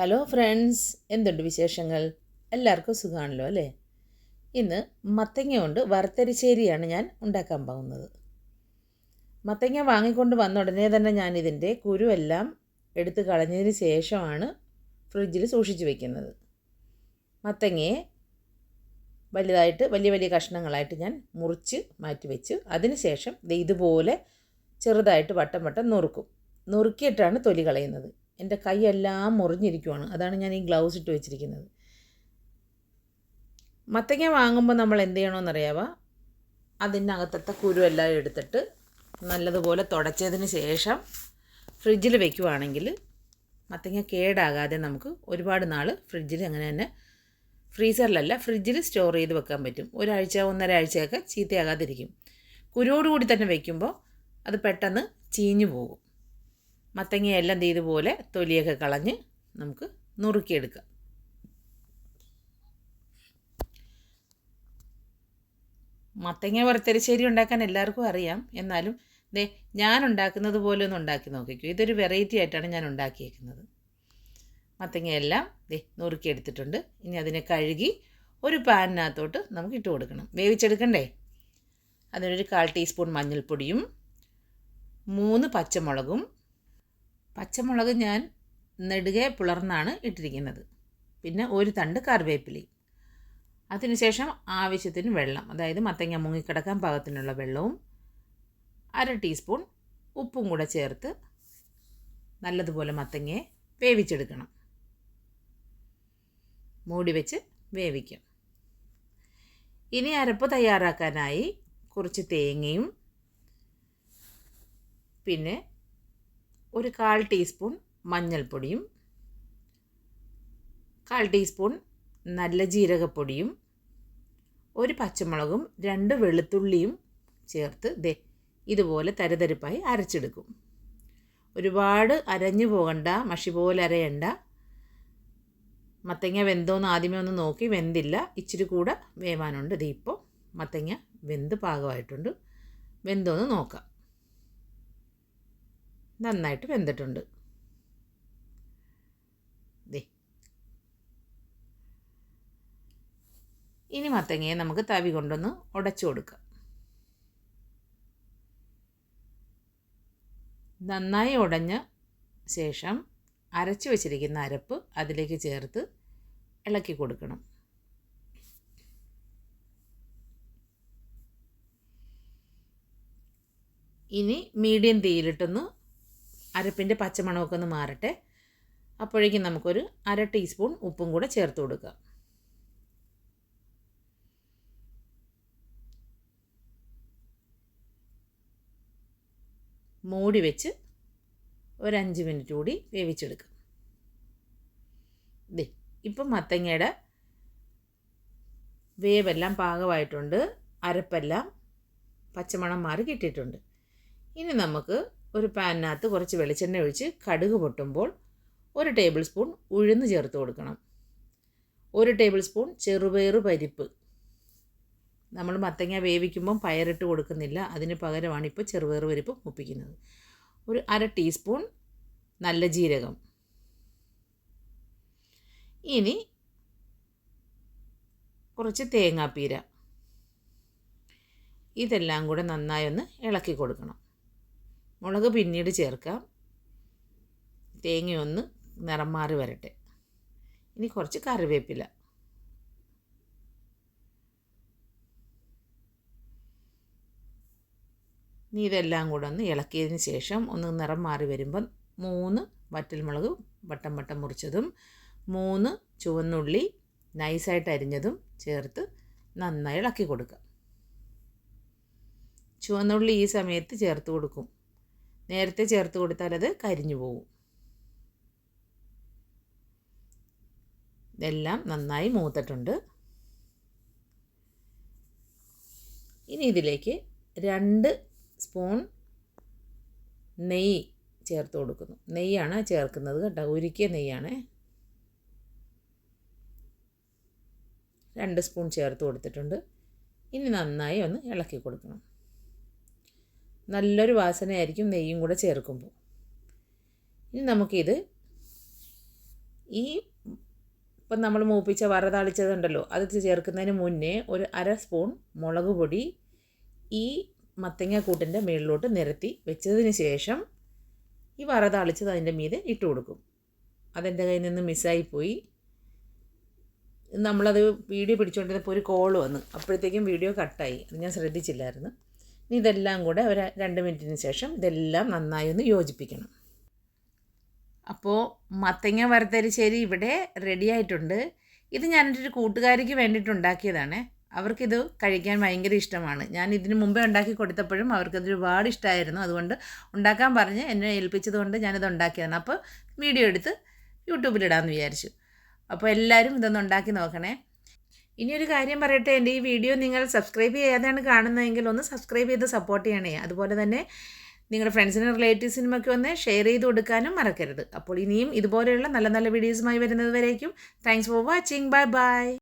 Hello friends എന്തുണ്ട് വിശേഷങ്ങൾ? എല്ലാവർക്കും സുഖമാണല്ലോ അല്ലേ? ഇന്ന് മത്തങ്ങ കൊണ്ട് വറുത്തരിശ്ശേരിയാണ് ഞാൻ ഉണ്ടാക്കാൻ പോകുന്നത്. മത്തങ്ങ വാങ്ങിക്കൊണ്ട് വന്ന ഉടനെ തന്നെ ഞാൻ ഇതിന്റെ കുരുവെല്ലാം എടുത്ത് കളഞ്ഞതിന് ശേഷമാണ് ഫ്രിഡ്ജിൽ സൂക്ഷിച്ചു വെക്കുന്നത്. മത്തങ്ങയെ വലുതായിട്ട് വലിയ വലിയ കഷ്ണങ്ങളായിട്ട് ഞാൻ മുറിച്ച് മാറ്റി വെച്ച് അതിന് ശേഷം ദേ ഇതുപോലെ ചെറുതായിട്ട് വട്ടം വട്ടം നുറുക്കും. നുറുക്കിയിട്ടാണ് തൊലി കളയുന്നത്. എന്റെ കൈയെല്ലാം മുറിഞ്ഞിരിക്കുവാണ്. അതാണ് ഞാൻ ഈ ഗ്ലൗസ് ഇട്ട് വെച്ചിരിക്കുന്നത്. മത്തങ്ങ വാങ്ങുമ്പോൾ നമ്മൾ എന്ത് ചെയ്യണമെന്നറിയാവോ? അതിനകത്തത്തെ കുരുവെല്ലാം എടുത്തിട്ട് നല്ലതുപോലെ തുടച്ചതിന് ശേഷം ഫ്രിഡ്ജിൽ വെക്കുവാണെങ്കിൽ മത്തങ്ങ കേടാകാതെ നമുക്ക് ഒരുപാട് നാൾ ഫ്രിഡ്ജിൽ അങ്ങനെ തന്നെ ഫ്രീസറിലല്ല ഫ്രിഡ്ജിൽ സ്റ്റോർ ചെയ്ത് വെക്കാൻ പറ്റും. ഒരാഴ്ച ഒന്നര ആഴ്ചയൊക്കെ ചീത്തയാകാതിരിക്കും. കുരുവോടുകൂടി തന്നെ വയ്ക്കുമ്പോൾ അത് പെട്ടെന്ന് ചീഞ്ഞു പോകും. മത്തങ്ങയെല്ലാം ഇതുപോലെ തൊലിയൊക്കെ കളഞ്ഞ് നമുക്ക് നുറുക്കിയെടുക്കാം. മത്തങ്ങ വറുത്തരിശ്ശേരി ഉണ്ടാക്കാൻ എല്ലാവർക്കും അറിയാം. എന്നാലും ദേ ഞാൻ ഉണ്ടാക്കുന്നത് പോലെ ഒന്ന് ഉണ്ടാക്കി നോക്കിക്കൂ. ഇതൊരു വെറൈറ്റി ആയിട്ടാണ് ഞാൻ ഉണ്ടാക്കിയേക്കുന്നത്. മത്തങ്ങയെല്ലാം ദേ നുറുക്കിയെടുത്തിട്ടുണ്ട്. ഇനി അതിനെ കഴുകി ഒരു പാനിനകത്തോട്ട് നമുക്ക് ഇട്ട് കൊടുക്കണം. വേവിച്ചെടുക്കണ്ടേ? അതിനൊരു കാൽ ടീസ്പൂൺ മഞ്ഞൾപ്പൊടിയും മൂന്ന് പച്ചമുളകും പച്ചമുളക് ഞാൻ നെടുകെ പിളർന്നാണ് ഇട്ടിരിക്കുന്നത്. പിന്നെ ഒരു തണ്ട് കറിവേപ്പിലയും. അതിനുശേഷം ആവശ്യത്തിന് വെള്ളം അതായത് മത്തങ്ങ മുങ്ങിക്കിടക്കാൻ പാകത്തിനുള്ള വെള്ളവും അര ടീസ്പൂൺ ഉപ്പും കൂടെ ചേർത്ത് നല്ലതുപോലെ മത്തങ്ങയെ വേവിച്ചെടുക്കണം. മൂടി വെച്ച് വേവിക്കും. ഇനി അരപ്പ് തയ്യാറാക്കാനായി കുറച്ച് തേങ്ങയും പിന്നെ ഒരു കാൽ ടീസ്പൂൺ മഞ്ഞൾപ്പൊടിയും കാൽ ടീസ്പൂൺ നല്ല ജീരകപ്പൊടിയും ഒരു പച്ചമുളകും രണ്ട് വെളുത്തുള്ളിയും ചേർത്ത് ദേ ഇതുപോലെ തരതരിപ്പായി അരച്ചെടുക്കും. ഒരുപാട് അരഞ്ഞു പോകണ്ട മഷി പോലെ അരയണ്ട. മത്തങ്ങ വെന്തോന്ന് ആദ്യമേ ഒന്ന് നോക്കി വെന്തില്ല. ഇച്ചിരി കൂടെ വേവാനുണ്ട്. ഇതിപ്പോൾ മത്തങ്ങ വെന്ത് പാകമായിട്ടുണ്ട്. വെന്തോന്ന് നോക്കാം. നന്നായിട്ട് വെന്തിട്ടുണ്ട്. ഇനി മത്തങ്ങയെ നമുക്ക് തവി കൊണ്ടൊന്ന് ഉടച്ചു കൊടുക്കാം. നന്നായി ഉടഞ്ഞ ശേഷം അരച്ചു വച്ചിരിക്കുന്ന അരപ്പ് അതിലേക്ക് ചേർത്ത് ഇളക്കി കൊടുക്കണം. ഇനി മീഡിയം തീയിലിട്ടൊന്ന് അരപ്പിന്റെ പച്ചമണമൊക്കെ ഒന്ന് മാറട്ടെ. അപ്പോഴേക്കും നമുക്കൊരു അര ടീസ്പൂൺ ഉപ്പും കൂടെ ചേർത്ത് കൊടുക്കാം. മൂടി വെച്ച് ഒരഞ്ച് മിനിറ്റ് കൂടി വേവിച്ചെടുക്കാം. ദേ ഇപ്പം മത്തങ്ങയുടെ വേവെല്ലാം പാകമായിട്ടുണ്ട്. അരപ്പെല്ലാം പച്ചമണം മാറി കിട്ടിയിട്ടുണ്ട്. ഇനി നമുക്ക് ഒരു പാനിനകത്ത് കുറച്ച് വെളിച്ചെണ്ണ ഒഴിച്ച് കടുക് പൊട്ടുമ്പോൾ ഒരു ടേബിൾ സ്പൂൺ ഉഴുന്ന് ചേർത്ത് കൊടുക്കണം. ഒരു ടേബിൾ സ്പൂൺ ചെറുപയറ് പരിപ്പ്. നമ്മൾ മത്തങ്ങ വേവിക്കുമ്പം പയറിട്ട് കൊടുക്കുന്നില്ല. അതിന് പകരമാണ് ഇപ്പോൾ ചെറുപയർ പരിപ്പ് മുപ്പിക്കുന്നത്. ഒരു അര ടീസ്പൂൺ നല്ല ജീരകം. ഇനി കുറച്ച് തേങ്ങാപ്പീര. ഇതെല്ലാം കൂടെ നന്നായി ഒന്ന് ഇളക്കി കൊടുക്കണം. മുളക് പിന്നീട് ചേർക്കാം. തേങ്ങയൊന്ന് നിറം മാറി വരട്ടെ. ഇനി കുറച്ച് കറിവേപ്പില. ഇനി ഇതെല്ലാം കൂടെ ഒന്ന് ഇളക്കിയതിന് ശേഷം ഒന്ന് നിറം മാറി വരുമ്പം മൂന്ന് വറ്റൽമുളക് വട്ടം വട്ടം മുറിച്ചതും മൂന്ന് ചുവന്നുള്ളി നൈസായിട്ട് അരിഞ്ഞതും ചേർത്ത് നന്നായി ഇളക്കി കൊടുക്കുക ചുവന്നുള്ളി ഈ സമയത്ത് ചേർത്ത് കൊടുക്കും. നേരത്തെ ചേർത്ത് കൊടുത്താൽ അത് കരിഞ്ഞു പോകും ഇതെല്ലാം നന്നായി മൂത്തിട്ടുണ്ട്. ഇനി ഇതിലേക്ക് രണ്ട് സ്പൂൺ നെയ്യ് ചേർത്ത് കൊടുക്കുന്നു. നെയ്യാണ് ചേർക്കുന്നത് കേട്ടോ. ഉരുക്കിയ നെയ്യാണ്. രണ്ട് സ്പൂൺ ചേർത്ത് കൊടുത്തിട്ടുണ്ട്. ഇനി നന്നായി ഒന്ന് ഇളക്കി കൊടുക്കണം. നല്ലൊരു വാസനയായിരിക്കും നെയ്യും കൂടെ ചേർക്കുമ്പോൾ. ഇനി നമുക്കിത് ഈ ഇപ്പം നമ്മൾ മൂപ്പിച്ച വറതാളിച്ചതുണ്ടല്ലോ അത് ചേർക്കുന്നതിന് മുന്നേ ഒരു അര സ്പൂൺ മുളക് പൊടി ഈ മത്തങ്ങ കൂട്ടിന്റെ മുകളിലോട്ട് നിരത്തി വെച്ചതിന് ശേഷം ഈ വറതാളിച്ചത് അതിന്റെ മീതെ ഇട്ട് കൊടുക്കും. അതെന്റെ കയ്യിൽ നിന്ന് മിസ്സായിപ്പോയി നമ്മളത് വീഡിയോ പിടിച്ചുകൊണ്ടിരുന്നപ്പോൾ ഒരു കോൾ വന്നു അപ്പോഴത്തേക്കും വീഡിയോ കട്ടായി. അത് ഞാൻ ശ്രദ്ധിച്ചില്ലായിരുന്നു. ഇതെല്ലാം കൂടെ ഒരു രണ്ട് മിനിറ്റിന് ശേഷം ഇതെല്ലാം നന്നായി ഒന്ന് യോജിപ്പിക്കണം. അപ്പോൾ മത്തങ്ങ വറുത്തരിശ്ശേരി ഇവിടെ റെഡി ആയിട്ടുണ്ട്. ഇത് ഞാൻ എന്റെ ഒരു കൂട്ടുകാരിക്ക് വേണ്ടിയിട്ട് ഉണ്ടാക്കിയതാണ്. അവർക്കിത് കഴിക്കാൻ ഭയങ്കര ഇഷ്ടമാണ്. ഞാൻ ഇതിന് മുമ്പേ ഉണ്ടാക്കി കൊടുത്തപ്പോഴും അവർക്കത് ഒരുപാട് ഇഷ്ടമായിരുന്നു അതുകൊണ്ട് ഉണ്ടാക്കാൻ പറഞ്ഞ് എന്നെ ഏൽപ്പിച്ചതുകൊണ്ട് ഞാനിത് ഉണ്ടാക്കിയതാണ്. അപ്പോൾ വീഡിയോ എടുത്ത് യൂട്യൂബിലിടാമെന്ന് വിചാരിച്ചു. അപ്പോൾ എല്ലാവരും ഇതൊന്ന് ഉണ്ടാക്കി നോക്കണേ. ഇനി ഒരു കാര്യം പറയട്ടെ എന്റെ ഈ വീഡിയോ നിങ്ങൾ സബ്സ്ക്രൈബ് ചെയ്യാതെയാണ് കാണുന്നതെങ്കിൽ ഒന്ന് സബ്സ്ക്രൈബ് ചെയ്ത് സപ്പോർട്ട് ചെയ്യണേ. അതുപോലെ തന്നെ നിങ്ങളുടെ ഫ്രണ്ട്സിനും റിലേറ്റീവ്സിനും ഒക്കെ ഒന്ന് ഷെയർ ചെയ്ത് കൊടുക്കാനും മറക്കരുത്. അപ്പോൾ ഇനിയും ഇതുപോലെയുള്ള നല്ല നല്ല വീഡിയോസുമായി വരുന്നത് വരേക്കും. Thanks for watching bye bye